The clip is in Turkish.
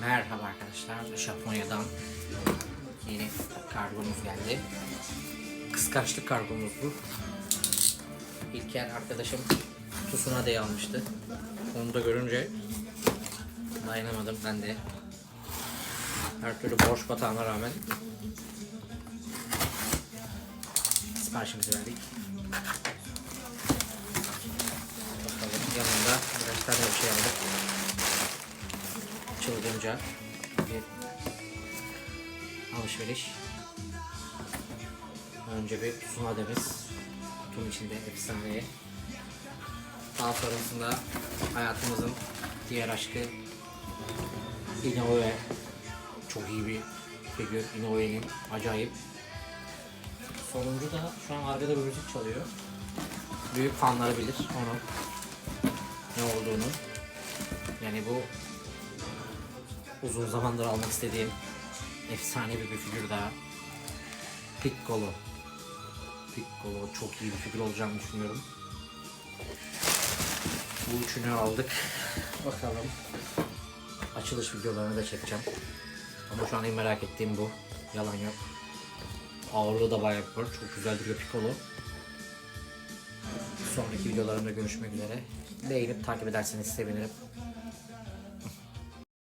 Merhaba arkadaşlar. Japonya'dan yeni kargomuz geldi. Kıskançlık kargomuz bu. İlker arkadaşım Tsunade'yi almıştı. Onu da görünce dayanamadım ben de. Her türlü borç batağına rağmen siparişimizi verdik. Bakalım yanında birkaç tane bir şey aldık çılgınca bir alışveriş. Önce bir sunademiz. Kutunun içinde efsaneye. Daha sonrasında hayatımızın diğer aşkı Inoue. Çok iyi bir figür. Inoue'nin acayip. Sonuncu da şu an arkada bir müzik çalıyor. Büyük fanları bilir onun ne olduğunu. Yani bu uzun zamandır almak istediğim efsanevi bir figür daha. Piccolo. Piccolo çok iyi bir figür olacağını düşünüyorum. Bu üçünü aldık. Bakalım. Açılış videolarını da çekeceğim. Ama şu an en merak ettiğim bu. Yalan yok. Ağırlığı da bayağı var. Çok güzel duruyor Piccolo. Sonraki videolarımda görüşmek üzere. Beğenip takip ederseniz sevinirim.